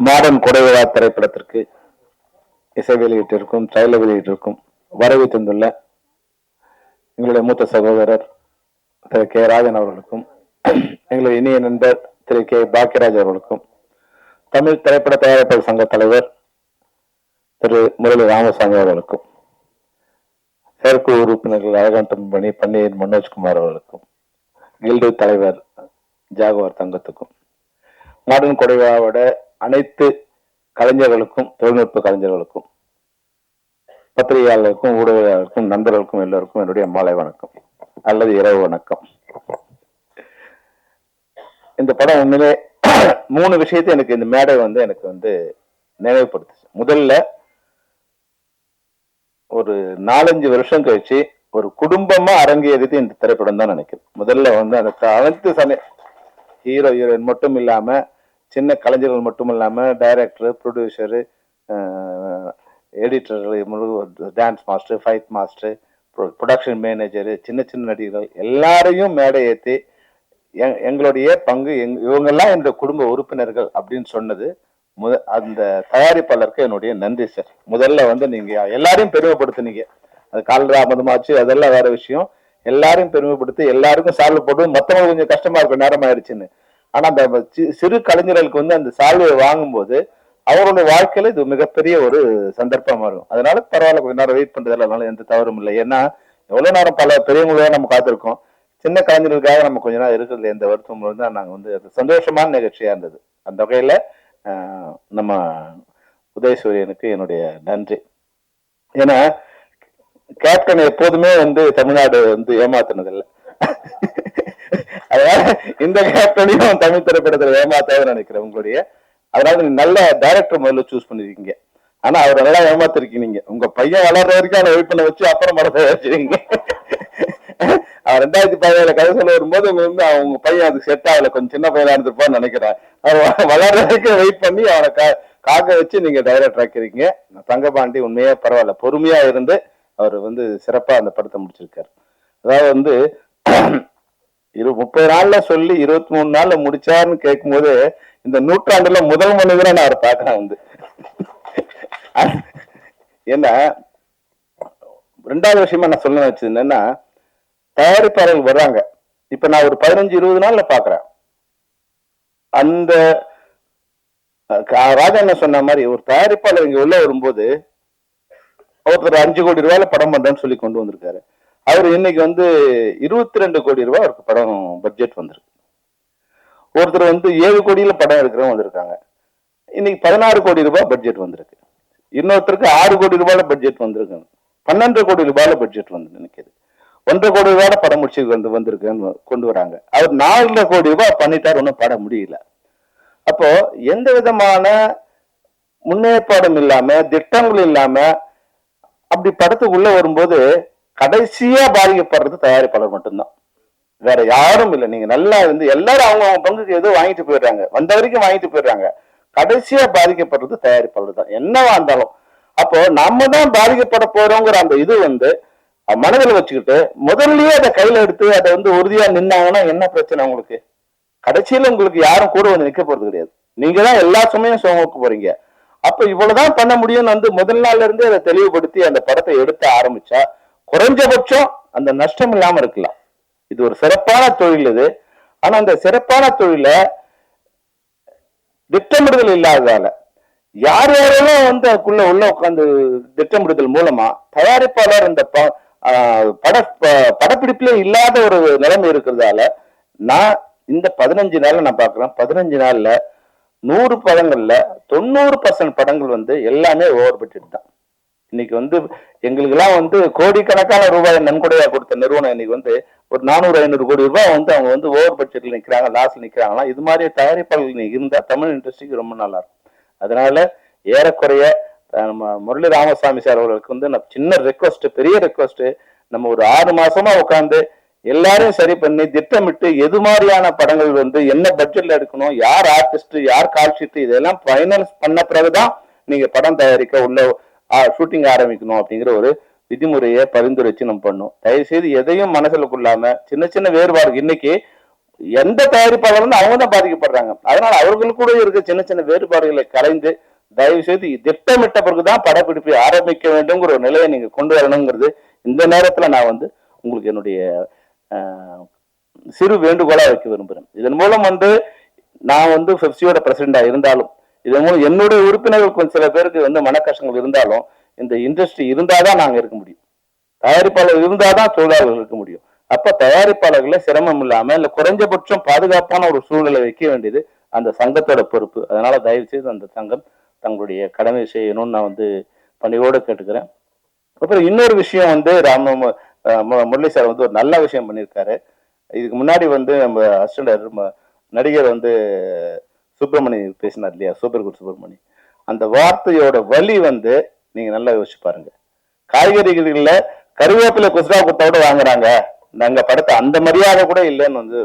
Modern கொடைவிழா திரைப்படத்திற்கு இசை வெளியிட்டிருக்கும் trailer வெளியிட்டிருக்கும் வரவு தந்துள்ள எங்களுடைய மூத்த சகோதரர் திரு கே ராஜன் அவர்களுக்கும் எங்களுடைய இனிய நண்பர் திரு கே பாக்கியராஜ் அவர்களுக்கும் தமிழ் திரைப்பட தயாரிப்பாளர் சங்க தலைவர் திரு முரளி ராமசாமி அவர்களுக்கும் செயற்குழு உறுப்பினர்கள் அழகாண்டம் பணி பன்னீர் மனோஜ்குமார் அவர்களுக்கும் கில்டு தலைவர் ஜாகுவார் தங்கத்துக்கும் மாடர்ன் கொடைவிழாவோட அனைத்து கலைஞர்களுக்கும் தொழில்நுட்ப கலைஞர்களுக்கும் பத்திரிகையாளருக்கும் ஊடகங்களுக்கும் நண்பர்களுக்கும் எல்லோருக்கும் என்னுடைய மாலை வணக்கம் அல்லது இரவு வணக்கம். இந்த படம் உண்மையிலே மூணு விஷயத்தை எனக்கு இந்த மேடை வந்து எனக்கு வந்து நினைவுபடுத்துச்சு. முதல்ல ஒரு நாலஞ்சு வருஷம் கழிச்சு ஒரு குடும்பமா அரங்கேறியது இந்த திரைப்படம் தான் நினைக்கிறேன். முதல்ல வந்து அந்த அனைத்து சமய ஹீரோ ஹீரோயின் மட்டும் இல்லாம சின்ன கலைஞர்கள் மட்டும் இல்லாமல் director producer editor dance master fight master production manager சின்ன சின்ன நடிகர்கள் எல்லாரையும் மேடை ஏற்றி எங்களுடைய பங்கு எங் இவங்கெல்லாம் இந்த குடும்ப உறுப்பினர்கள் அப்படின்னு சொன்னது முத அந்த தயாரிப்பாளருக்கு என்னுடைய நன்றி சார் முதல்ல வந்து நீங்கள் எல்லாரையும் பெருமைப்படுத்துனீங்க. அது கால் ராமதமாச்சு அதெல்லாம் வேற விஷயம். எல்லாரையும் பெருமைப்படுத்தி எல்லாருக்கும் சால்வ் போட்டு மற்றவங்களுக்கு கொஞ்சம் கஷ்டமா இருக்கும் நேரம் ஆயிடுச்சுன்னு. ஆனா அந்த சிறு கலைஞர்களுக்கு வந்து அந்த சால்வையை வாங்கும்போது அவருடைய வாழ்க்கையில இது மிகப்பெரிய ஒரு சந்தர்ப்பமா இருக்கும். அதனால பரவாயில்ல கொஞ்ச நேரம் வெயிட் பண்றதுல அதனால எந்த தவறும் இல்லை. ஏன்னா எவ்வளவு நேரம் பல பெரியவங்களாக நம்ம காத்திருக்கோம். சின்ன கலைஞர்களுக்காக நம்ம கொஞ்ச நேரம் இருக்கிறது எந்த வருத்தமும் தான் நாங்க வந்து அது சந்தோஷமான நிகழ்ச்சியா இருந்தது. அந்த வகையில நம்ம உதயசூரியனுக்கு என்னுடைய நன்றி. ஏன்னா கேப்டன் எப்போதுமே வந்து தமிழ்நாடு வந்து ஏமாத்துனது இந்த கேப்டனையும் தமிழ் திரைப்படத்துல ஏமாத்தாத நினைக்கிறேன் உங்களுடைய. அதனால நீங்க நல்ல டைரக்டர் முதல்ல சூஸ் பண்ணிருக்கீங்க. ஆனா அவரை நல்லா ஏமாத்திருக்கீங்க உங்க பையன் வளர்ற வரைக்கும் அவனை வெயிட் பண்ண வச்சு அப்புறம் மரத்தை வச்சிருக்கீங்க அவர் ரெண்டாயிரத்தி பதினேழு கதை சொல்ல வரும்போது உங்க வந்து அவங்க பையன் அதுக்கு செட் ஆகல. கொஞ்சம் சின்ன பையனா இருந்திருப்பான்னு நினைக்கிறேன். அவர் வளர்ற வரைக்கும் வெயிட் பண்ணி அவனை கா- காக்க வச்சு நீங்க டைரக்டர் ஆக்கிறீங்க தங்கபாண்டி உண்மையா பரவாயில்ல. பொறுமையா இருந்து அவர் வந்து சிறப்பா அந்த படத்தை முடிச்சிருக்காரு. அதாவது வந்து இரு முப்பது நாள்ல சொல்லி இருபத்தி மூணு நாள்ல முடிச்சாருன்னு கேட்கும்போது இந்த நூற்றாண்டுல முதல் மனிதரை நான் அவர் பாக்குறேன் வந்து. ஏன்னா ரெண்டாவது விஷயமா நான் சொல்ல வச்சது என்னன்னா தயாரிப்பாளர்கள் வர்றாங்க. இப்ப நான் ஒரு பதினஞ்சு இருபது நாள்ல பாக்குறேன் அந்த ராஜா என்ன சொன்ன மாதிரி ஒரு தயாரிப்பாளர் இங்க உள்ள வரும்போது ஒருத்தர் அஞ்சு கோடி ரூபாயில படம் பண்றேன்னு சொல்லி கொண்டு வந்திருக்காரு. அவர் இன்னைக்கு வந்து இருபத்தி ரெண்டு கோடி ரூபாய் அவருக்கு படம் பட்ஜெட் வந்திருக்கு. ஒருத்தர் வந்து ஏழு கோடியில படம் எடுக்கிறவங்க வந்திருக்காங்க. இன்னைக்கு பதினாறு கோடி ரூபாய் பட்ஜெட் வந்திருக்கு. இன்னொருத்தருக்கு ஆறு கோடி ரூபாயில பட்ஜெட் வந்திருக்கு. பன்னெண்டு கோடி ரூபாயில பட்ஜெட் வந்து நினைக்கிது ஒன்றரை கோடி ரூபாய் படம் முடிச்சு வந்து வந்திருக்குன்னு கொண்டு வராங்க. அவர் நாலரை கோடி ரூபாய் பண்ணிட்டார் ஒன்றும் பட முடியல. அப்போ எந்த விதமான முன்னேற்பாடும் இல்லாம திட்டங்கள் இல்லாம அப்படி படத்துக்குள்ள வரும்போது கடைசியா பாதிக்கப்படுறது தயாரிப்பாளர் மட்டும்தான். வேற யாரும் இல்லை. நீங்க நல்லா வந்து எல்லாரும் அவங்க அவங்க பங்குக்கு ஏதோ வாங்கிட்டு போயிடுறாங்க. வந்த வரைக்கும் வாங்கிட்டு போயிடுறாங்க. கடைசியா பாதிக்கப்படுறது தயாரிப்பாளர் தான். என்னவா இருந்தாலும். அப்போ நம்ம தான் பாதிக்கப்பட போறோங்கிற அந்த இது வந்து மனதில் வச்சுக்கிட்டு முதல்லயே அதை கையில எடுத்து அதை வந்து உறுதியா நின்னாங்கன்னா என்ன பிரச்சனை உங்களுக்கு? கடைசியில உங்களுக்கு யாரும் கூட வந்து நிக்க போறது கிடையாது. நீங்க தான் எல்லா சுமையும் சுமக்க போறீங்க. அப்ப இவ்வளவுதான் பண்ண முடியும்னு வந்து முதல் நாள்ல இருந்தே அதை தெளிவுபடுத்தி அந்த படத்தை எடுத்து ஆரம்பிச்சா குறைஞ்சபட்சம் அந்த நஷ்டம் இல்லாம இருக்கலாம். இது ஒரு சிறப்பான தொழில் இது. ஆனா அந்த சிறப்பான தொழில திட்டமிடுதல் இல்லாததால யார் யாரெல்லாம் வந்து அதுக்குள்ள உள்ள உட்காந்து திட்டமிடுதல் மூலமா தயாரிப்பாளர் இந்த ப- பட படப்பிடிப்பிலே படப்பிடிப்புல இல்லாத ஒரு நிலைமை இருக்கிறதால நான் இந்த பதினஞ்சு நாள்ல நான் பாக்குறேன். பதினஞ்சு நாள்ல நூறு படங்கள்ல தொண்ணூறு பர்சன்ட் படங்கள் வந்து எல்லாமே ஓவர் பட்ஜெட் தான். இன்னைக்கு வந்து எங்களுக்கெல்லாம் வந்து கோடிக்கணக்கான ரூபாய் நன்கொடையா கொடுத்த நிறுவனம் இன்னைக்கு வந்து ஒரு நானூறு ஐநூறு கோடி ரூபாய் வந்து அவங்க வந்து ஓவர் பட்ஜெட்ல நிக்கிறாங்க லாஸ்ல நிக்கிறாங்களா இது மாதிரி தயாரிப்பாளர்கள் இருந்தா தமிழ் இண்டஸ்ட்ரிக்கு ரொம்ப நல்லா இருக்கும் அதனால ஏறக்குறைய நம்ம முரளி ராமசாமி சார் அவர்களுக்கு வந்து நான் சின்ன ரெக்வஸ்ட் பெரிய ரெக்வஸ்ட் நம்ம ஒரு ஆறு மாசமா உட்காந்து எல்லாரையும் சரி பண்ணி திட்டமிட்டு எது மாதிரியான படங்கள் வந்து என்ன பட்ஜெட்ல எடுக்கணும் யார் ஆர்டிஸ்ட் யார் கால்ஷீட் இதெல்லாம் ஃபைனல்ஸ் பண்ண பிறகுதான் நீங்க படம் தயாரிக்க உள்ள ஷூட்டிங் ஆரம்பிக்கணும் அப்படிங்கிற ஒரு விதிமுறையை பரிந்துரைச்சு நம்ம பண்ணோம். தயவு செய்து எதையும் மனசுல கொள்ளாம சின்ன சின்ன வேறுபாடு இன்னைக்கு எந்த தயாரிப்பாளரும் அவங்க தான் பாதிக்கப்படுறாங்க. அதனால அவர்களுக்கு கூட இருக்க சின்ன சின்ன வேறுபாடுகளை கலைந்து தயவு செய்து திட்டமிட்ட பிறகுதான் படப்பிடிப்பை ஆரம்பிக்க வேண்டும்ங்கிற ஒரு நிலையை நீங்க கொண்டு வரணுங்கிறது இந்த நேரத்துல நான் வந்து உங்களுக்கு என்னுடைய சிறு வேண்டுகோளா வைக்க விரும்புறேன். இதன் மூலம் வந்து நான் வந்து பெப்சியோட பிரசிடண்டா இருந்தாலும் இதன் மூலம் என்னுடைய உறுப்பினர்கள் கொஞ்சம் சில பேருக்கு வந்து மனக்கஷ்டங்கள் இருந்தாலும் இந்த இண்டஸ்ட்ரி இருந்தாதான் நாங்கள் இருக்க முடியும். தயாரிப்பாளர் இருந்தாதான் தொழிலாளர்கள் இருக்க முடியும். அப்ப தயாரிப்பாளர்களை சிரமம் இல்லாம இல்ல குறைஞ்சபட்சம் பாதுகாப்பான ஒரு சூழ்நிலை வைக்க வேண்டியது அந்த சங்கத்தோட பொறுப்பு. அதனால தயவு செய்து அந்த சங்கம் தங்களுடைய கடமை செய்யணும்னு நான் வந்து பணியோடு கேட்டுக்கிறேன். அப்புறம் இன்னொரு விஷயம் வந்து ராம முரளி சார் வந்து ஒரு நல்ல விஷயம் பண்ணியிருக்காரு. இதுக்கு முன்னாடி வந்து நம்ம அசிஸ்டன்ட் நடிகர் வந்து சுப்பிரமணி பேசினார் இல்லையா? சூப்பர்குட் சுப்பிரமணி அந்த வார்த்தையோட வலி வந்து நீங்க நல்லா யோசிச்சு பாருங்க. காய்கறிகளில் கருவேப்பிலை குஸ்ரா குத்தோட வாங்குறாங்க. நாங்க படத்தை அந்த மரியாதை கூட இல்லைன்னு வந்து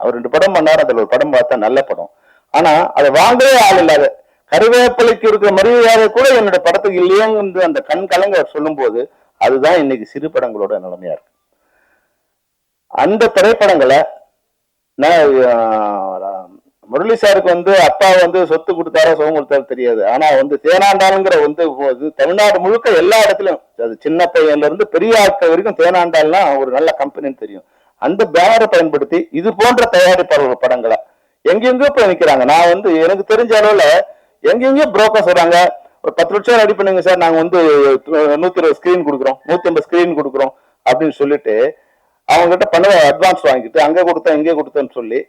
அவர் ரெண்டு படம் பண்ணார் அதுல ஒரு படம் பார்த்தா நல்ல படம். ஆனா அதை வாங்கவே ஆள் இல்லாத கருவேப்பிலைக்கு இருக்கிற மரியாதை கூட என்னோட படத்துக்கு இல்லையேங்கிறது அந்த கண் கலங்க சொல்லும்போது அதுதான் இன்னைக்கு சிறு படங்களோட நிலைமையா இருக்கு. அந்த திரைப்படங்களை நான் முரளி சாருக்கு வந்து அப்பா வந்து சொத்து கொடுத்தாரோ சுகம் கொடுத்தாரோ தெரியாது. ஆனா வந்து தேனாண்டாளுங்கிற வந்து இது தமிழ்நாடு முழுக்க எல்லா இடத்துலயும் அது சின்ன பையன்ல இருந்து பெரிய ஆட்கள் வரைக்கும் தேனாண்டாள்னா ஒரு நல்ல கம்பெனின்னு தெரியும். அந்த பேனரை பயன்படுத்தி இது போன்ற தயாரிப்பாளர்கள் படங்களை எங்கெங்கயோ போய் நிற்கிறாங்க நான் வந்து எனக்கு தெரிஞ்ச அளவுல எங்கெங்கயோ புரோக்கர் சொல்றாங்க ஒரு பத்து லட்சம் ரெடி பண்ணுங்க சார் நாங்க வந்து நூத்தி இருபது ஸ்கிரீன் கொடுக்குறோம் நூத்தி ஐம்பது ஸ்கிரீன் கொடுக்குறோம் அப்படின்னு சொல்லிட்டு அவங்க கிட்ட பண்ண அட்வான்ஸ் வாங்கிட்டு அங்க கொடுத்தேன் இங்கே கொடுத்தேன்னு சொல்லி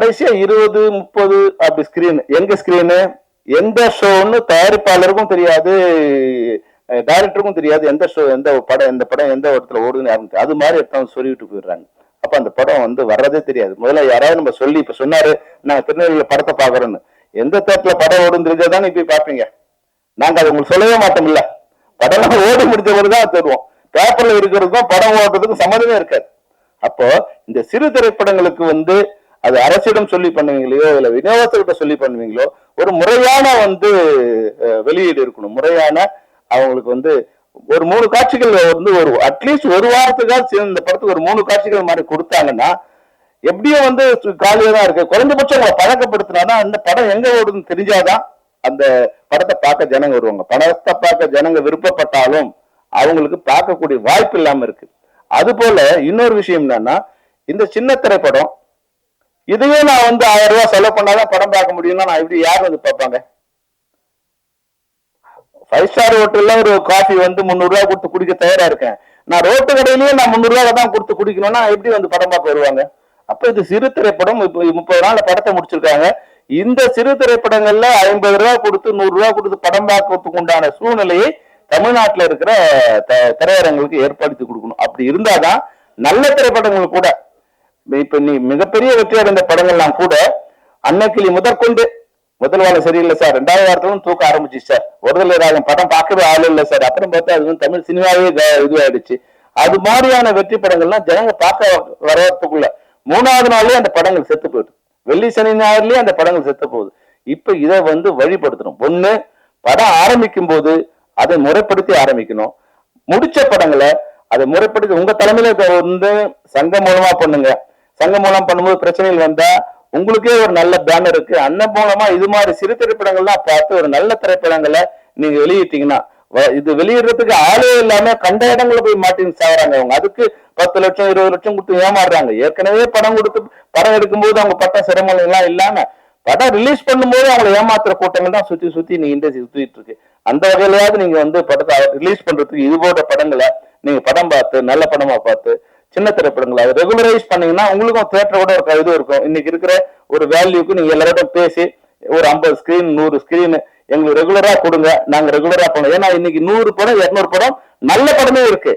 கடைசியா இருபது முப்பது அப்படி ஸ்கிரீன் எங்க ஸ்கிரீனு எந்த ஷோன்னு தயாரிப்பாளருக்கும் தெரியாது டைரக்டருக்கும் தெரியாது எந்த ஷோ எந்த படம் எந்த படம் எந்த இடத்துல ஓடுதுன்னு யாரும் அது மாதிரி எடுத்து சொல்லிவிட்டு போயிடுறாங்க. அப்ப அந்த படம் வந்து வர்றதே தெரியாது. முதல்ல யாராவது நம்ம சொல்லி இப்ப சொன்னாரு நாங்க திருநெல்வேலியில படத்தை பாக்குறோன்னு எந்த தேட்டர்ல படம் ஓடுன்னு தெரிஞ்சாதான் நீ பாப்பீங்க நாங்க அதை உங்களுக்கு சொல்லவே மாட்டோம்ல படம் ஓடி முடிச்ச தான் தருவோம் பேப்பர்ல இருக்கிறதுக்கும் படம் ஓடுறதுக்கும் சம்மந்தமே இருக்காது. அப்போ இந்த சிறு திரைப்படங்களுக்கு வந்து அது அரசிடம் சொல்லி பண்ணுவீங்களோ இல்ல விநியோகத்திட்ட சொல்லி பண்ணுவீங்களோ ஒரு முறையான வந்து வெளியீடு இருக்கணும். முறையான அவங்களுக்கு வந்து ஒரு மூணு காட்சிகள் வந்து ஒரு அட்லீஸ்ட் ஒரு வாரத்துக்காக இந்த படத்துக்கு ஒரு மூணு காட்சிகள் மாதிரி கொடுத்தாங்கன்னா எப்படியும் வந்து காலியாக தான் இருக்கு. குறைஞ்சபட்சம் உங்களை பழக்கப்படுத்தினா அந்த படம் எங்க ஓடுதுன்னு தெரிஞ்சாதான் அந்த படத்தை பார்க்க ஜனங்க வருவாங்க. படத்தை பார்க்க ஜனங்க விருப்பப்பட்டாலும் அவங்களுக்கு பார்க்கக்கூடிய வாய்ப்பு இல்லாம இருக்கு. அது போல இன்னொரு விஷயம் என்னன்னா இந்த சின்ன திரைப்படம் இதுவே நான் வந்து ஆயிரம் ரூபாய் செலவு பண்ணாதான் படம் பார்க்க முடியும்னா நான் எப்படி யார் வந்து பார்ப்பாங்க? ஃபைவ் ஸ்டார் ஹோட்டல்ல ஒரு காஃபி வந்து முந்நூறு கொடுத்து குடிக்க தயாரா இருக்கேன். நான் ரோட்டு கடையிலேயே நான் முந்நூறு தான் கொடுத்து குடிக்கணும்னா எப்படி வந்து படம் பார்க்க வருவாங்க? அப்ப இது சிறு திரைப்படம் இப்போ முப்பது நாள் படத்தை முடிச்சிருக்காங்க. இந்த சிறு திரைப்படங்கள்ல ஐம்பது ரூபா கொடுத்து நூறு ரூபா கொடுத்து படம் பார்க்கறதுக்கு உண்டான சூழ்நிலையை தமிழ்நாட்டில் இருக்கிற த- திரையரங்களுக்கு ஏற்படுத்தி கொடுக்கணும். அப்படி இருந்தாதான் நல்ல திரைப்படங்கள் கூட இப்ப நீ மிகப்பெரிய வெற்றி அடைந்த படங்கள்லாம் கூட அன்னக்கிளி முதற்கொண்டு முதல் வாரம் சரியில்லை சார். ரெண்டாவது வாரத்திலும் தூக்க ஆரம்பிச்சு சார். ஒருதலை ராகம் படம் பார்க்கவே ஆள் இல்லை சார். அப்புறம் பார்த்தா அது வந்து தமிழ் சினிமாவே க- இதுவாயிடுச்சு. அது மாதிரியான வெற்றி படங்கள்லாம் ஜனங்க பார்க்க வரத்துக்குள்ள மூணாவது நாள்லயே அந்த படங்கள் செத்து போயிடுது. வெள்ளி சனி ஞாயிறுலயே அந்த படங்கள் செத்து போகுது. இப்ப இதை வந்து வழிபடுத்தணும். ஒண்ணு படம் ஆரம்பிக்கும் போது அதை முறைப்படுத்தி ஆரம்பிக்கணும். முடிச்ச படங்களை அதை முறைப்படுத்தி உங்க தலைமையில வந்து சங்கம் மூலமா பண்ணுங்க. சங்கம் மூலம் பண்ணும்போது பிரச்சனைகள் வந்தா உங்களுக்கே ஒரு நல்ல பேனர் இருக்கு. அந்த மூலமா இது மாதிரி சிறு திரைப்படங்கள்லாம் பார்த்து ஒரு நல்ல திரைப்படங்களை நீங்க வெளியிட்டீங்கன்னா வ- இது வெளியிடுறதுக்கு ஆளே இல்லாம கண்ட இடங்களை போய் மாட்டின்னு சாகுறாங்க. அவங்க அதுக்கு பத்து லட்சம் இருபது லட்சம் கொடுத்து ஏமாறுறாங்க. ஏற்கனவே படம் கொடுத்து படம் எடுக்கும்போது அவங்க பட்ட சிரமங்கள் எல்லாம் இல்லாம படம் ரிலீஸ் பண்ணும்போது அவங்களை ஏமாத்துற கூட்டங்கள் தான் சுத்தி சுத்தி நீ இண்டஸ்ட்ரி சுத்திட்டு இருக்கு. அந்த வகையிலயாவது நீங்க வந்து படத்தை ரிலீஸ் பண்றதுக்கு இது போன்ற படங்களை நீங்க படம் பார்த்து நல்ல படமா பார்த்து சின்ன திரைப்படங்களை. அதை ரெகுலரைஸ் பண்ணீங்கன்னா உங்களுக்கும் தியேட்டரோட ஒரு இது இருக்கும். இன்னைக்கு இருக்கிற ஒரு வேல்யூக்கு நீங்க எல்லாரோட பேசி ஒரு ஐம்பது ஸ்கிரீன் நூறு ஸ்கிரீன் எங்களுக்கு ரெகுலரா கொடுங்க. நாங்க ரெகுலரா பண்ணுவோம் ஏன்னா இன்னைக்கு நூறு படம் இரநூறு படம் நல்ல படமே இருக்கு.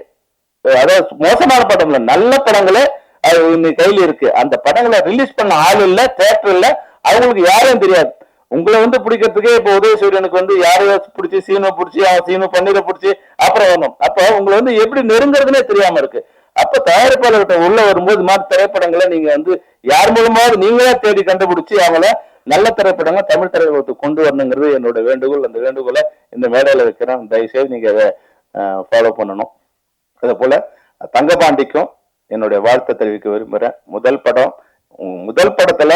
அதாவது மோசமான படம் இல்லை நல்ல படங்களே அது இன்னைக்கு கையில இருக்கு. அந்த படங்களை ரிலீஸ் பண்ண ஆள் இல்ல தேட்டர் இல்ல அவங்களுக்கு யாரும் தெரியாது. உங்களை வந்து பிடிக்கிறதுக்கே இப்போ உதயசூரியனுக்கு வந்து யாரையோ பிடிச்சி சீனோ பிடிச்சி அவன் சீனோ பன்னீரை பிடிச்சி அப்புறம் வரணும். அப்ப உங்களை வந்து எப்படி நெருங்குறதுனே தெரியாம இருக்கு. அப்ப தயாரிப்பாளர்கிட்ட உள்ள வரும்போது மாதிரி திரைப்படங்களை நீங்க வந்து யார் மூலமாவது நீங்களே தேடி கண்டுபிடிச்சு அவங்கள நல்ல திரைப்படங்கள் தமிழ் திரைப்படத்துக்கு கொண்டு வரணுங்கிறது என்னோட வேண்டுகோள். அந்த வேண்டுகோளை இந்த மேடையில வைக்கிறேன். தயவுசெய்து நீங்க அதை ஃபாலோ பண்ணணும். அதே போல தங்கபாண்டிக்கும் என்னுடைய வாழ்த்தை தெரிவிக்க விரும்புகிறேன் முதல் படம் முதல் படத்துல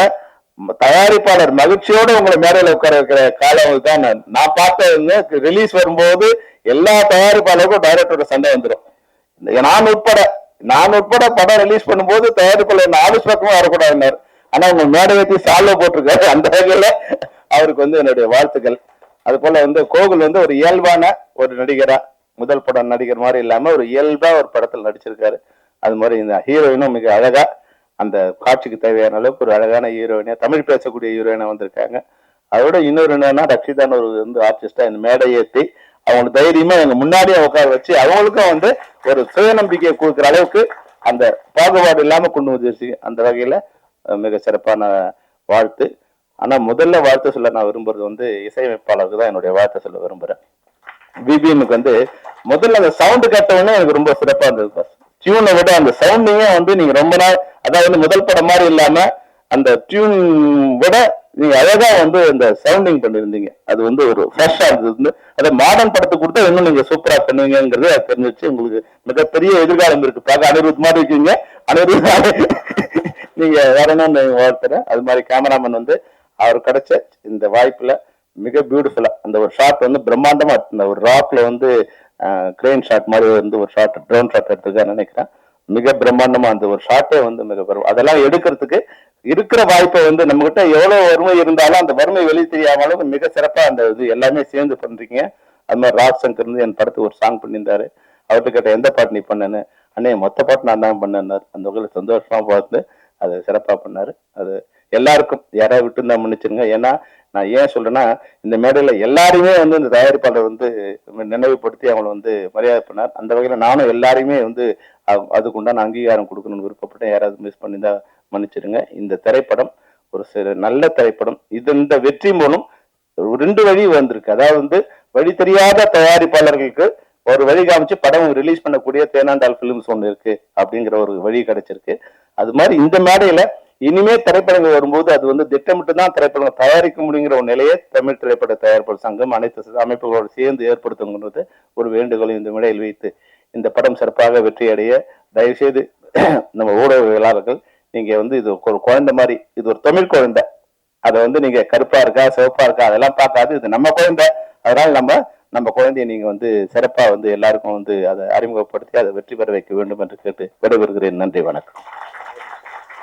தயாரிப்பாளர் மகிழ்ச்சியோட உங்களை மேடையில உட்கார வைக்கிற காலம் தான் நான். நான் ரிலீஸ் வரும்போது எல்லா தயாரிப்பாளருக்கும் டைரக்டரோட சண்டை வந்துடும் நான் உட்பட நான் உட்பட படம் ரிலீஸ் பண்ணும்போது தயாரிப்பாளர் நான் ஆபீஸ் பக்கமும் வரக்கூடாதுனார் ஆனா உங்க மேடை ஏற்றி சால்வ போட்டிருக்காரு. அந்த வகையில அவருக்கு வந்து என்னுடைய வாழ்த்துக்கள். அது போல வந்து கோகுல் வந்து ஒரு இயல்பான ஒரு நடிகரா முதல் படம் நடிகர் மாதிரி இல்லாம ஒரு இயல்பா ஒரு படத்தில் நடிச்சிருக்காரு. அது மாதிரி இந்த ஹீரோயினும் மிக அழகா அந்த காட்சிக்கு தேவையான அளவுக்கு ஒரு அழகான ஹீரோயினா தமிழ் பேசக்கூடிய ஹீரோயினா வந்திருக்காங்க. அதோட இன்னொரு என்னன்னா ரக்ஷிதான் ஒரு வந்து ஆர்டிஸ்டா இந்த மேடை ஏற்றி அவங்களை தைரியமா எங்க முன்னாடியே உட்கார வச்சு அவங்களுக்கும் வந்து ஒரு சுயநம்பிக்கையை கொடுக்குற அளவுக்கு அந்த பாகுபாடு இல்லாம கொண்டு வந்துருச்சு அந்த வகையில மிக சிறப்பான வாழ்த்து. ஆனா முதல்ல வாழ்த்து சொல்ல நான் விரும்புறது வந்து இசையமைப்பாளருக்கு தான் என்னுடைய வாழ்த்து சொல்ல விரும்புறேன். பிபிஎம்க்கு வந்து முதல்ல அந்த சவுண்டு கேட்ட உடனே எனக்கு ரொம்ப சிறப்பா இருந்தது டியூனை விட அந்த சவுண்டிங்கே வந்து நீங்க ரொம்ப நாள் அதாவது முதல் படம் மாதிரி இல்லாம அந்த டியூன் விட நீங்க அழகா வந்து இந்த சவுண்டிங் பண்ணிருந்தீங்க அது வந்து ஒரு ஃப்ரெஷ்ஷா இருந்தது. அதை மாடர்ன் படத்தை கொடுத்தா இன்னும் நீங்க சூப்பரா பண்ணுவீங்கிறது அது தெரிஞ்சிச்சு. உங்களுக்கு மிகப்பெரிய எதிர்காலம் இருக்கு. பார்க்க அனிருத் மாதிரி இருக்கீங்க. அனிருத் நீங்க வரணும்னு வாழ்த்துறேன் அது மாதிரி கேமராமேன் வந்து அவர் கிடைச்ச இந்த வாய்ப்புல மிக பியூட்டிஃபுல்லா அந்த ஒரு ஷாட் வந்து பிரம்மாண்டமா இந்த ஒரு ராக்ல வந்து கிரெயின் ஷாட் மாதிரி வந்து ஒரு ஷாட் ட்ரோன் ஷாட் எடுத்துருக்கான்னு நினைக்கிறேன். மிக பிரம்மாண்டமா அந்த ஒரு ஷாட்டே வந்து மிக பெரும். அதெல்லாம் எடுக்கிறதுக்கு இருக்கிற வாய்ப்பை வந்து நம்ம கிட்ட எவ்வளவு வறுமை இருந்தாலும் அந்த வறுமை வெளியே தெரியாமலும் மிக சிறப்பா அந்த இது எல்லாமே சேர்ந்து பண்றீங்க. அது மாதிரி ராஜ் சங்கர் வந்து என் படத்துக்கு ஒரு சாங் பண்ணியிருந்தாரு. அவர்கிட்ட கேட்ட எந்த பாட்டு நீ பண்ணேன்னு? அண்ணே மொத்த பாட்டு நான் தான் பண்ணேன்னாரு அந்த வகையில் சந்தோஷமா பார்த்து அதை சிறப்பா பண்ணாரு. அது எல்லாருக்கும் யாராவது விட்டு தான் மன்னிச்சிருங்க. ஏன்னா நான் ஏன் சொல்றேன்னா இந்த மேடையில எல்லாருமே வந்து இந்த தயாரிப்பாளர் வந்து நினைவுபடுத்தி அவங்களை வந்து மரியாதை பண்ணார். அந்த வகையில நானும் எல்லாருமே வந்து அதுக்குண்டான அங்கீகாரம் கொடுக்கணும்னு விருப்பப்பட்டேன். யாராவது மிஸ் பண்ணியிருந்தா மன்னிச்சிருங்க இந்த திரைப்படம் ஒரு சில நல்ல திரைப்படம். இது இந்த வெற்றி மூலம் ஒரு ரெண்டு வழி வந்திருக்கு. அதாவது வந்து வழி தெரியாத தயாரிப்பாளர்களுக்கு ஒரு வழி காமிச்சு படம் ரிலீஸ் பண்ணக்கூடிய தேனாண்டால் பிலிம்ஸ் ஒன்று இருக்கு அப்படிங்கிற ஒரு வழி கிடைச்சிருக்கு. அது மாதிரி இந்த மேடையில இனிமே திரைப்படங்கள் வரும்போது அது வந்து திட்டமிட்டு தான் திரைப்படங்கள் தயாரிக்க முடியுங்கிற ஒரு நிலையை தமிழ் திரைப்பட தயாரிப்பாளர் சங்கம் அனைத்து அமைப்புகளோடு சேர்ந்து ஏற்படுத்துங்கிறது ஒரு வேண்டுகோளை இந்த மேடையில் வைத்து இந்த படம் சிறப்பாக வெற்றியடைய தயவுசெய்து தயவு செய்து நம்ம ஊடகவியலாளர்கள் நீங்க வந்து இது ஒரு குழந்தை மாதிரி இது ஒரு தமிழ் குழந்தை. அதை வந்து நீங்க கருப்பா இருக்கா சிவப்பா இருக்கா அதெல்லாம் பார்க்காது. இது நம்ம குழந்தை. அதனால நம்ம நம்ம குழந்தைய நீங்க வந்து சிறப்பா வந்து எல்லாருக்கும் வந்து அதை அறிமுகப்படுத்தி அதை வெற்றி பெற வைக்க வேண்டும் என்று கேட்டு விடைபெறுகிறேன். நன்றி வணக்கம்.